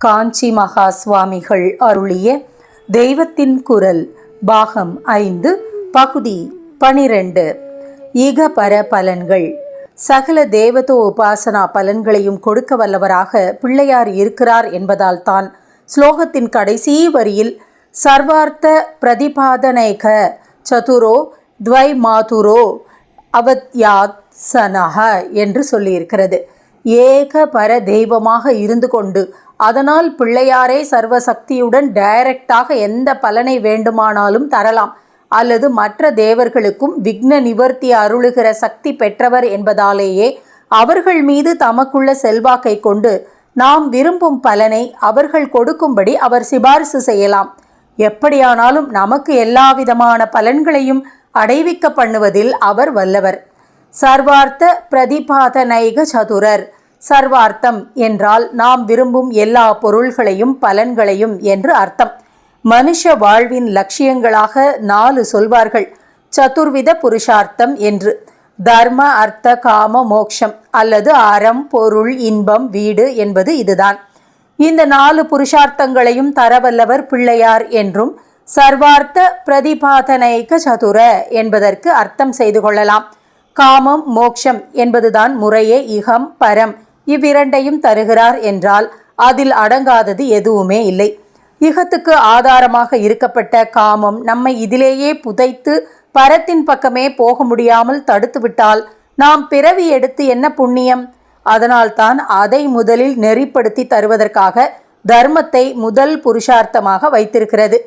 காஞ்சி மகா சுவாமிகள் அருளிய தெய்வத்தின் குரல் பாகம் ஐந்து பகுதி பனிரெண்டு. இகபர பலன்கள். சகல தேவதோ உபாசனா பலன்களையும் கொடுக்க வல்லவராக பிள்ளையார் இருக்கிறார் என்பதால் தான் ஸ்லோகத்தின் கடைசி வரியில் சர்வார்த்த பிரதிபாதனைக சதுரோ துவை மாதுரோ அவத்யாத் சனஹ என்று சொல்லியிருக்கிறது. ஏக பர தெய்வமாக இருந்து கொண்டு அதனால் பிள்ளையாரே சர்வசக்தியுடன் டைரக்டாக எந்த பலனை வேண்டுமானாலும் தரலாம். அல்லது மற்ற தேவர்களுக்கும் விக்ன நிவர்த்தி அருளுகிற சக்தி பெற்றவர் என்பதாலேயே அவர்கள் மீது தமக்குள்ள செல்வாக்கை கொண்டு நாம் விரும்பும் பலனை அவர்கள் கொடுக்கும்படி அவர் சிபாரிசு செய்யலாம். எப்படியானாலும் நமக்கு எல்லாவிதமான பலன்களையும் அடைவிக்க பண்ணுவதில் அவர் வல்லவர். சர்வார்த்த பிரதிபாதனைக சதுரர். சர்வார்த்தம் என்றால் நாம் விரும்பும் எல்லா பொருள்களையும் பலன்களையும் என்று அர்த்தம். மனுஷ வாழ்வின் லட்சியங்களாக நாலு சொல்வார்கள். சதுர்வித புருஷார்த்தம் என்று. தர்ம அர்த்த காம மோக்ஷம் அல்லது அறம் பொருள் இன்பம் வீடு என்பது இதுதான். இந்த நாலு புருஷார்த்தங்களையும் தரவல்லவர் பிள்ளையார் என்றும் சர்வார்த்த பிரதிபாதனைக்கு சதுர என்பதற்கு அர்த்தம் செய்து கொள்ளலாம். காமம் மோக்ஷம் என்பதுதான் முறையே இகம் பரம். இவ்விரண்டையும் தருகிறார் என்றால் அதில் அடங்காதது எதுவுமே இல்லை. இகத்துக்கு ஆதாரமாக இருக்கப்பட்ட காமம் நம்மை இதிலேயே புதைத்து பரத்தின் பக்கமே போக முடியாமல் தடுத்துவிட்டால் நாம் பிறவி எடுத்து என்ன புண்ணியம்? அதனால்தான் அதை முதலில் நெறிப்படுத்தி தருவதற்காக தர்மத்தை முதல் புருஷார்த்தமாக வைத்திருக்கிறது.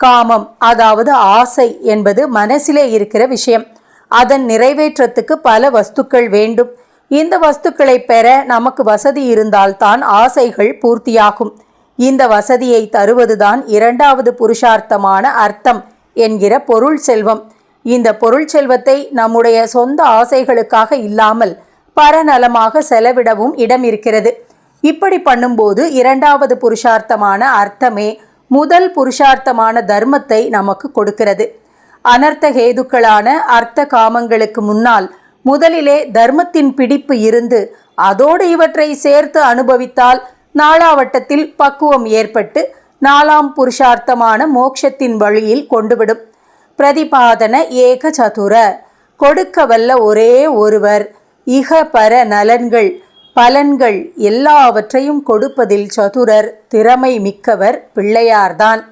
காமம் அதாவது ஆசை என்பது மனசிலே இருக்கிற விஷயம். அதன் நிறைவேற்றத்துக்கு பல வஸ்துக்கள் வேண்டும். இந்த வஸ்துக்களை பெற நமக்கு வசதி இருந்தால்தான் ஆசைகள் பூர்த்தியாகும். இந்த வசதியை தருவதுதான் இரண்டாவது புருஷார்த்தமான அர்த்தம் என்கிற பொருள் செல்வம். இந்த பொருள் செல்வத்தை நம்முடைய சொந்த ஆசைகளுக்காக இல்லாமல் பரநலமாக செலவிடவும் இடம் இருக்கிறது இப்படி பண்ணும்போது இரண்டாவது புருஷார்த்தமான அர்த்தமே முதல் புருஷார்த்தமான தர்மத்தை நமக்கு கொடுக்கிறது. அனர்த்த ஹேதுக்களான அர்த்த காமங்களுக்கு முன்னால் முதலிலே தர்மத்தின் பிடிப்பு இருந்து அதோடு இவற்றை சேர்த்து அனுபவித்தால் நாளாவட்டத்தில் பக்குவம் ஏற்பட்டு நாலாம் புருஷார்த்தமான மோட்சத்தின் வழியில் கொண்டுவிடும். பிரதிபாதன ஏக சதுர. கொடுக்க வல்ல ஒரே ஒருவர். இக பர நலன்கள். பலன்கள் எல்லாவற்றையும் கொடுப்பதில் சதுரர். திறமை மிக்கவர் பிள்ளையார்தான்.